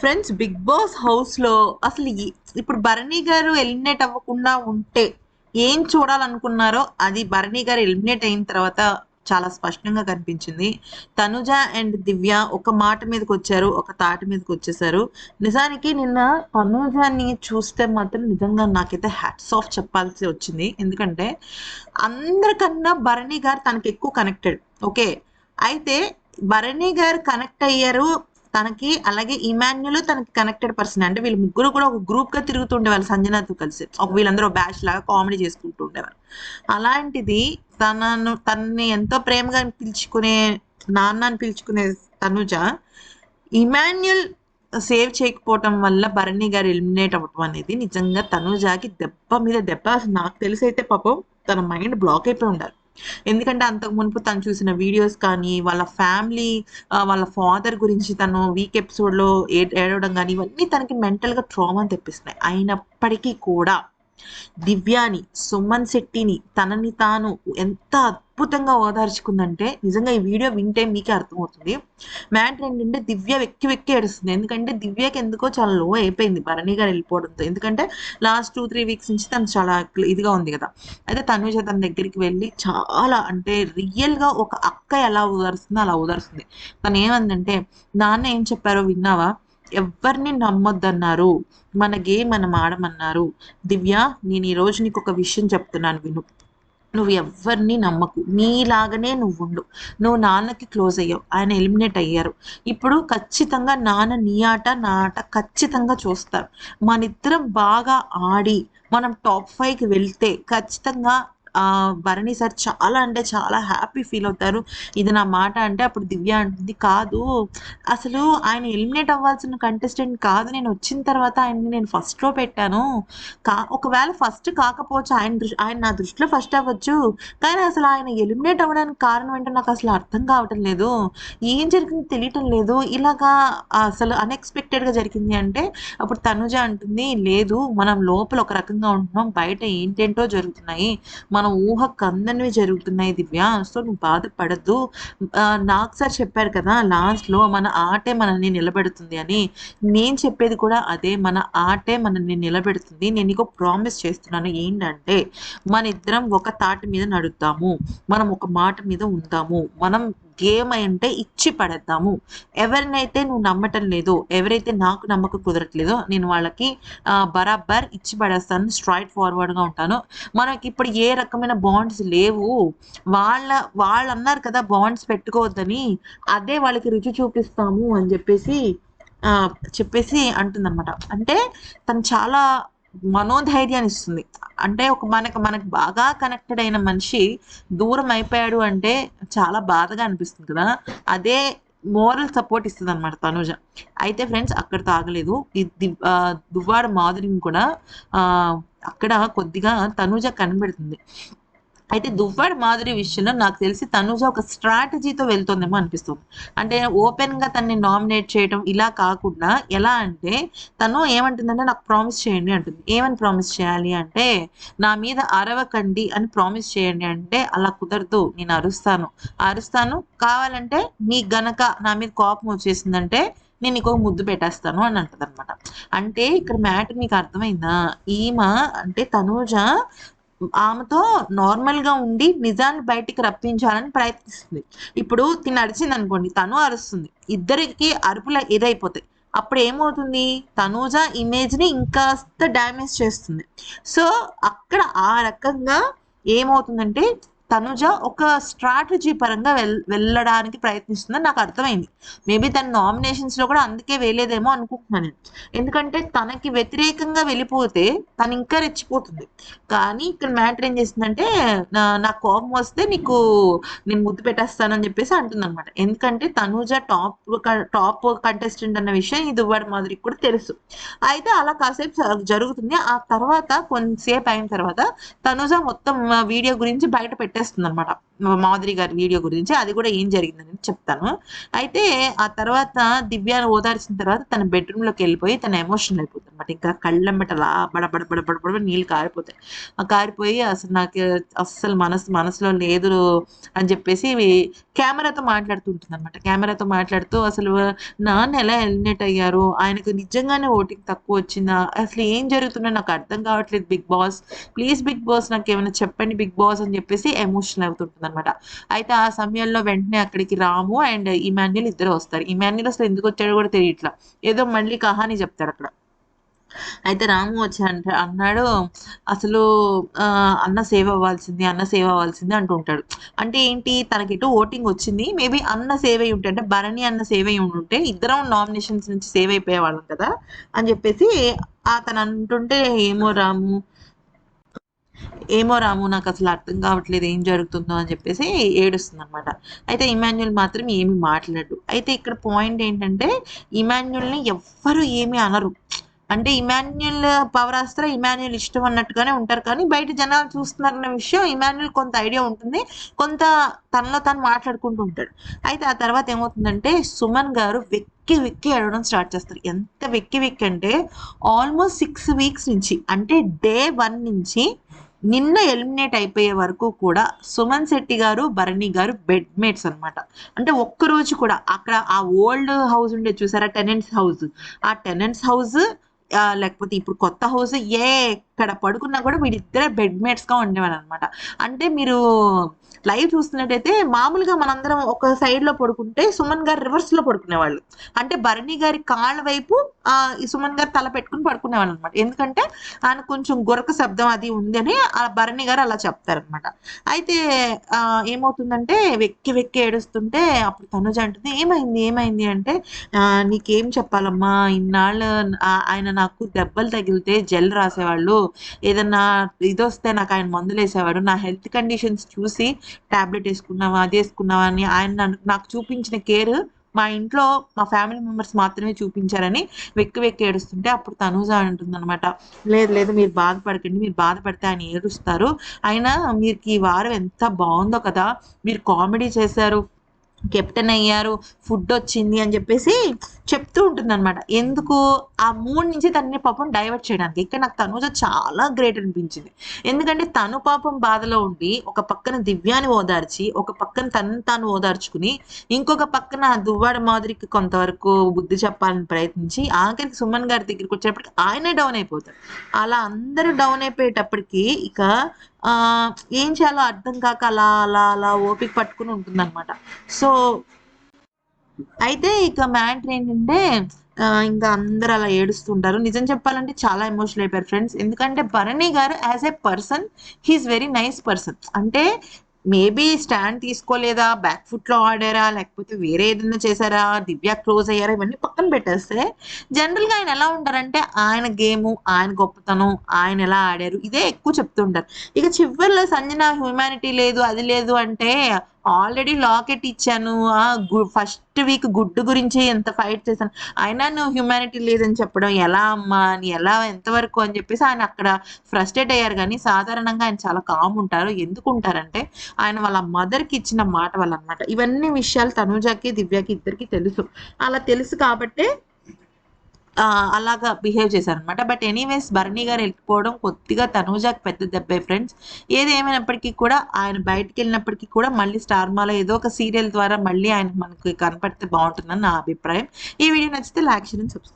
Friends big boss హౌస్లో అసలు ఇప్పుడు భరణి గారు ఎలిమినేట్ అవ్వకుండా ఉంటే ఏం చూడాలనుకున్నారో అది భరణి గారు ఎలిమినేట్ అయిన తర్వాత చాలా స్పష్టంగా కనిపించింది. తనుజ అండ్ దివ్య ఒక మాట మీదకి వచ్చారు ఒక తాటి మీదకి వచ్చేసారు. నిజానికి నిన్న తనుజాని చూస్తే మాత్రం నిజంగా నాకైతే హ్యాట్స్ ఆఫ్ చెప్పాల్సి వచ్చింది. ఎందుకంటే అందరికన్నా భరణి గారు తనకి ఎక్కువ కనెక్టెడ్ ఓకే అయితే భరణి గారు కనెక్ట్ అయ్యారు తనకి అలాగే ఇమాన్యుల్ తనకి కనెక్టెడ్ పర్సన్ అంటే వీళ్ళు ముగ్గురు కూడా ఒక గ్రూప్గా తిరుగుతుండేవాళ్ళు సంజనాతో కలిసి. ఒక వీళ్ళందరూ బ్యాచ్ లాగా కామెడీ చేసుకుంటూ ఉండేవారు. అలాంటిది తనను తనని ఎంతో ప్రేమగా పిలుచుకునే నాన్న అని పిలుచుకునే తనుజ ఇమాన్యుల్ సేవ్ చేయకపోవటం వల్ల భరణి గారు ఎలిమినేట్ అవ్వటం అనేది నిజంగా తనుజాకి దెబ్బ మీద దెబ్బ. అసలు నాకు తెలిసి అయితే పాపం తన మైండ్ బ్లాక్ అయిపోయి ఉండాలి. ఎందుకంటే అంతకు మునుపు తను చూసిన వీడియోస్ కానీ వాళ్ళ ఫ్యామిలీ వాళ్ళ ఫాదర్ గురించి తను వీక్ ఎపిసోడ్లో ఏ ఏడవడం కానీ ఇవన్నీ తనకి మెంటల్గా ట్రామా తెప్పిస్తున్నాయి. అయినప్పటికీ కూడా దివ్యాని సుమన్ శెట్టిని తనని తాను ఎంత అద్భుతంగా ఓదార్చుకుందంటే నిజంగా ఈ వీడియో వింటే మీకే అర్థమవుతుంది. మ్యాటర్ ఏంటంటే దివ్య వెక్కి వెక్కి ఏడుస్తుంది. ఎందుకంటే దివ్యకి ఎందుకో చాలా లో అయిపోయింది భరణి గారు వెళ్ళిపోవడంతో. ఎందుకంటే లాస్ట్ టూ త్రీ వీక్స్ నుంచి తను చాలా ఇదిగా ఉంది కదా. అయితే తనుజ తన దగ్గరికి వెళ్ళి చాలా అంటే రియల్గా ఒక అక్క ఎలా ఓదారుస్తుందో అలా ఓదారుస్తుంది. తను ఏమందంటే నాన్న ఏం చెప్పారో విన్నావా? ఎవరిని నమ్మొద్దన్నారు? మన గేమ్ మనం ఆడమన్నారు. దివ్య నేను ఈ రోజు నీకు ఒక విషయం చెప్తున్నాను విను. నువ్వు ఎవరిని నమ్మకు. నీలాగనే నువ్వు ఉండు నువ్వు నాన్నకి క్లోజ్ అయ్యావు. ఆయన ఎలిమినేట్ అయ్యారు. ఇప్పుడు ఖచ్చితంగా నాన్న నీ ఆట నా ఆట ఖచ్చితంగా చూస్తారు. మన ఇద్దరం బాగా ఆడి మనం టాప్ ఫైవ్కి వెళ్తే ఖచ్చితంగా భరణి సార్ చాలా అంటే చాలా హ్యాపీ ఫీల్ అవుతారు. ఇది నా మాట అంటే అప్పుడు దివ్య అంటుంది కాదు అసలు ఆయన ఎలిమినేట్ అవ్వాల్సిన కంటెస్టెంట్ కాదు. నేను వచ్చిన తర్వాత ఆయన్ని నేను ఫస్ట్లో పెట్టాను. కా ఒకవేళ ఫస్ట్ కాకపోవచ్చు ఆయన దృష్టి ఆయన నా దృష్టిలో ఫస్ట్ అవ్వచ్చు. కానీ అసలు ఆయన ఎలిమినేట్ అవ్వడానికి కారణం ఏంటో నాకు అసలు అర్థం కావటం లేదు. ఏం జరిగింది తెలియటం లేదు. ఇలాగా అసలు అన్ఎక్స్పెక్టెడ్గా జరిగింది అంటే అప్పుడు తనుజ అంటుంది లేదు మనం లోపల ఒక రకంగా ఉంటున్నాం. బయట ఏంటేంటో జరుగుతున్నాయి. మన ఊహ కందనివి జరుగుతున్నాయి దివ్య. సో నువ్వు బాధపడద్దు. నాకు సార్ చెప్పారు కదా లాస్ట్లో మన ఆటే మనల్ని నిలబెడుతుంది అని. నేను చెప్పేది కూడా అదే. మన ఆటే మనల్ని నిలబెడుతుంది. నేను నీకు ప్రామిస్ చేస్తున్నాను ఏంటంటే మన ఇద్దరం ఒక తాటి మీద నడుద్దాము. మనం ఒక మాట మీద ఉందాము. మనం గేమ్ అంటే ఇచ్చి పడేద్దాము. ఎవరినైతే నువ్వు నమ్మటం లేదో ఎవరైతే నాకు నమ్మకం కుదరట్లేదో నేను వాళ్ళకి బరాబర్ ఇచ్చి పడేస్తాను స్ట్రైట్ ఫార్వర్డ్గా ఉంటాను. మనకి ఇప్పుడు ఏ రకమైన బాండ్స్ లేవు. వాళ్ళ వాళ్ళు అన్నారు కదా బాండ్స్ పెట్టుకోవద్దని అదే వాళ్ళకి రుచి చూపిస్తాము అని చెప్పేసి చెప్పేసి అంటుందన్నమాట. అంటే తను చాలా మనోధైర్యాన్ని ఇస్తుంది. అంటే ఒక మనకు మనకు బాగా కనెక్టెడ్ అయిన మనిషి దూరం అయిపోయాడు అంటే చాలా బాధగా అనిపిస్తుంది కదా. అదే మోరల్ సపోర్ట్ ఇస్తుంది అనమాట తనుజ. అయితే ఫ్రెండ్స్ అక్కడ తాగలేదు. ఈ ఆ, దువ్వాడ మాధురిని కూడా అక్కడ కొద్దిగా తనుజ కనబడుతుంది అయితే దువ్వాడ మాధురి విషయంలో నాకు తెలిసి తనుజ ఒక స్ట్రాటజీతో వెళ్తుందేమో అనిపిస్తుంది. అంటే ఓపెన్గా తనని నామినేట్ చేయడం ఇలా కాకుండా ఎలా అంటే తను ఏమంటుందంటే నాకు ప్రామిస్ చేయండి అంటుంది. ఏమని ప్రామిస్ చేయాలి అంటే నా మీద అరవకండి అని ప్రామిస్ చేయండి అంటే అలా కుదరదు నేను అరుస్తాను. అరుస్తాను కావాలంటే నీ గనక నా మీద కోపం వచ్చేసిందంటే నేను నీకు ముద్దు పెట్టేస్తాను అని అంటది అనమాట అంటే ఇక్కడ మ్యాటర్ మీకు అర్థమైందా? ఈమె అంటే తనూజ ఆమెతో నార్మల్గా ఉండి నిజాన్ని బయటికి రప్పించాలని ప్రయత్నిస్తుంది. ఇప్పుడు తిని అరిచింది అనుకోండి తను అరుస్తుంది. ఇద్దరికి అరుపులు ఇదైపోతాయి అప్పుడు ఏమవుతుంది? తనూజ ఇమేజ్ని ఇంకాస్త డ్యామేజ్ చేస్తుంది. సో అక్కడ ఆ రకంగా ఏమవుతుందంటే తనుజ ఒక స్ట్రాటజీ పరంగా వెల్ వెళ్ళడానికి ప్రయత్నిస్తుందని నాకు అర్థమైంది. మేబీ తన నామినేషన్స్లో కూడా అందుకే వేయలేదేమో అనుకుంటున్నాను ఎందుకంటే తనకి వ్యతిరేకంగా వెళ్ళిపోతే తను ఇంకా రెచ్చిపోతుంది. కానీ ఇక్కడ మ్యాటర్ ఏం చేస్తుందంటే నా- కోపం వస్తే నీకు నేను ముద్దు పెట్టేస్తానని చెప్పేసి అంటుంది అనమాట ఎందుకంటే తనుజ టాప్ టాప్ కంటెస్టెంట్ అన్న విషయం ఇది దువ్వాడ మాదిరికి కూడా తెలుసు. అయితే అలా కాసేపు జరుగుతుంది. ఆ తర్వాత కొంతసేపు అయిన తర్వాత తనుజ మొత్తం వీడియో గురించి బయట పెట్టేస్తుంది అనమాట మాధురి గారి వీడియో గురించి అది కూడా ఏం జరిగిందని చెప్తాను. అయితే ఆ తర్వాత దివ్యాను ఓదార్చిన తర్వాత తన బెడ్రూమ్లోకి వెళ్ళిపోయి తన ఎమోషనల్ అయిపోతుంది అనమాట ఇంకా కళ్ళెంబట అలా బడబడ బడబడ బడబడ నీళ్ళు కారిపోతాయి. ఆ కారిపోయి అసలు నాకు అస్సలు మనసు మనసులో లేదు అని చెప్పేసి కెమెరాతో మాట్లాడుతుంటుంది అనమాట కెమెరాతో మాట్లాడుతూ అసలు నాన్న ఎలా ఎలిమినేట్ అయ్యారు? ఆయనకు నిజంగానే ఓటింగ్ తక్కువ వచ్చిందా? అసలు ఏం జరుగుతుందో నాకు అర్థం కావట్లేదు Bigg Boss. Please Bigg Boss నాకు ఏమైనా చెప్పండి బిగ్ బాస్ అని చెప్పేసి ఎమోషనల్ అవుతుంటుంది అనమాట అయితే ఆ సమయంలో వెంటనే అక్కడికి రాము అండ్ ఇమాన్యుల్ ఇద్దరు వస్తారు. ఇమాన్యుల్ అసలు ఎందుకు వచ్చాడో కూడా తెలియట్లా. ఏదో మళ్ళీ కహాని చెప్తాడు అక్కడ. అయితే రాము వచ్చి అంట అన్నాడు అసలు ఆ, అన్న సేవ్ అవ్వాల్సింది అన్న సేవ్ అవ్వాల్సింది అంటుంటాడు అంటే ఏంటి? తనకి ఎటు ఓటింగ్ వచ్చింది. మేబీ అన్న సేవ్ అయి ఉంటే అంటే భరణి అన్న సేవ్ అయి ఉంటే ఇద్దరం నామినేషన్స్ నుంచి సేవ్ అయిపోయే వాళ్ళం కదా అని చెప్పేసి తను అంటుంటే ఏమో రాము ఏమో రాము నాకు అసలు అర్థం కావట్లేదు ఏం జరుగుతుందో అని చెప్పేసి ఏడుస్తుంది అనమాట అయితే ఇమాన్యుల్ మాత్రం ఏమి మాట్లాడు అయితే ఇక్కడ పాయింట్ ఏంటంటే ఇమాన్యుల్ని ఎవ్వరు ఏమి అనరు. అంటే ఇమాన్యుల్ పవరాస్త్ర ఇమాన్యుల్ ఇష్టం అన్నట్టుగానే ఉంటారు. కానీ బయట జనాలు చూస్తున్నారన్న విషయం ఇమాన్యుల్ కొంత ఐడియా ఉంటుంది. కొంత తనలో తను మాట్లాడుకుంటూ ఉంటాడు. అయితే ఆ తర్వాత ఏమవుతుందంటే సుమన్ గారు వెక్కి వెక్కి అడగడం స్టార్ట్ చేస్తారు. ఎంత వెక్కి వెక్కి అంటే ఆల్మోస్ట్ సిక్స్ వీక్స్ నుంచి అంటే డే వన్ నుంచి నిన్న ఎలిమినేట్ అయిపోయే వరకు కూడా సుమన్ శెట్టి గారు భరణి గారు బెడ్ మేట్స్ అనమాట అంటే ఒక్క రోజు కూడా అక్కడ ఆ ఓల్డ్ హౌస్ ఉండే చూసారా? టెనెంట్స్ హౌస్ ఆ టెనెంట్స్ హౌస్ లేకపోతే ఇప్పుడు కొత్త హౌస్ ఏ ఎక్కడ పడుకున్నా కూడా వీడిద్దరే బెడ్ మేట్స్గా అనమాట అంటే మీరు లైవ్ చూస్తున్నట్టయితే మామూలుగా మనందరం ఒక సైడ్లో పడుకుంటే సుమన్ గారు రివర్స్లో పడుకునేవాళ్ళు. అంటే భరణి గారి కాళ్ళ వైపు ఈ సుమన్ గారు తల పెట్టుకుని పడుకునేవాళ్ళు అనమాట ఎందుకంటే ఆయన కొంచెం గొరక శబ్దం అది ఉందని ఆ భరణి గారు అలా చెప్తారనమాట. అయితే ఏమవుతుందంటే వెక్కి వెక్కి ఏడుస్తుంటే అప్పుడు తనుజ అంటుంది ఏమైంది ఏమైంది? అంటే నీకేం చెప్పాలమ్మా? ఇన్నాళ్ళు ఆయన నాకు దెబ్బలు తగిలితే జెల్ రాసేవాళ్ళు. ఏదన్నా ఇది వస్తే నాకు ఆయన మందులు వేసేవాడు నా హెల్త్ కండిషన్స్ చూసి టాబ్లెట్ వేసుకున్నావా అది వేసుకున్నావా అని ఆయన నాకు చూపించిన కేర్ మా ఇంట్లో మా ఫ్యామిలీ మెంబర్స్ మాత్రమే చూపించారని వెక్కి వెక్కి ఏడుస్తుంటే అప్పుడు తనూజ అంటుంది అనమాట లేదు లేదు మీరు బాధపడకండి మీరు బాధపడితే ఆయన ఏడుస్తారు. అయినా మీకు ఈ వారం ఎంత బాగుందో కదా. మీరు కామెడీ చేశారు కెప్టెన్ అయ్యారు ఫుడ్ వచ్చింది అని చెప్పేసి చెప్తూ ఉంటుంది అనమాట ఎందుకు? ఆ మూడ్ నుంచి తనని పాపం డైవర్ట్ చేయడానికి. ఇక్కడ నాకు తనుజ చాలా గ్రేట్ అనిపించింది. ఎందుకంటే తను పాపం బాధలో ఉండి ఒక పక్కన దివ్యాని ఓదార్చి ఒక పక్కన తను తాను ఓదార్చుకుని ఇంకొక పక్కన దువ్వాడ మాదిరికి కొంతవరకు బుద్ధి చెప్పాలని ప్రయత్నించి ఆఖరికి సుమన్ గారి దగ్గరికి వచ్చేటప్పటికి ఆయనే డౌన్ అయిపోతాడు అలా అందరూ డౌన్ అయిపోయేటప్పటికి ఇక ఏం చేయాలో అర్థం కాక అలా అలా అలా ఓపిక పట్టుకుని ఉంటుందన్నమాట. సో అయితే ఇక మ్యాటర్ ఏంటంటే ఇంకా అందరు అలా ఏడుస్తుంటారు. నిజం చెప్పాలంటే చాలా ఎమోషనల్ అయిపోయారు ఫ్రెండ్స్. ఎందుకంటే భరణి గారు as a person he is very nice person. అంటే మేబీ స్టాండ్ తీసుకోలేదా? బ్యాక్ ఫుట్లో ఆడారా? లేకపోతే వేరే ఏదైనా చేశారా? దివ్య క్లోజ్ అయ్యారా? ఇవన్నీ పక్కన పెట్టేస్తే జనరల్గా ఆయన ఎలా ఉంటారంటే ఆయన గేమ్ ఆయన గొప్పతనం ఆయన ఎలా ఆడారు ఇదే ఎక్కువ చెప్తుంటారు. ఇక చివరిలో సంజన హ్యూమానిటీ లేదు అది లేదు అంటే ఆల్రెడీ లాకెట్ ఇచ్చాను. ఫస్ట్ వీక్ గుడ్డు గురించి ఎంత ఫైట్ చేశాను. అయినా నువ్వు హ్యూమానిటీ లేదని చెప్పడం ఎలా అమ్మా అని ఎలా ఎంతవరకు అని చెప్పేసి ఆయన అక్కడ ఫ్రస్ట్రేట్ అయ్యారు. కానీ సాధారణంగా ఆయన చాలా కామ్ ఉంటారు. ఎందుకు ఉంటారంటే ఆయన వాళ్ళ మదర్కి ఇచ్చిన మాట వల్ల అనమాట ఇవన్నీ విషయాలు తనుజాకి దివ్యాకి ఇద్దరికి తెలుసు. అలా తెలుసు కాబట్టే అలాగా బిహేవ్ చేశారనమాట బట్ ఎనీవేస్ భరణి గారు వెళ్ళిపోవడం కొద్దిగా తనూజాకి పెద్ద దెబ్బే ఫ్రెండ్స్ ఏది ఏమైనప్పటికీ కూడా ఆయన బయటికి వెళ్ళినప్పటికీ కూడా మళ్ళీ స్టార్ మాలో ఏదో ఒక సీరియల్ ద్వారా మళ్ళీ ఆయన మనకి కనపడితే బాగుంటుందని నా అభిప్రాయం. ఈ వీడియో నచ్చితే లైక్ చేయండి సబ్స్క్రైబ్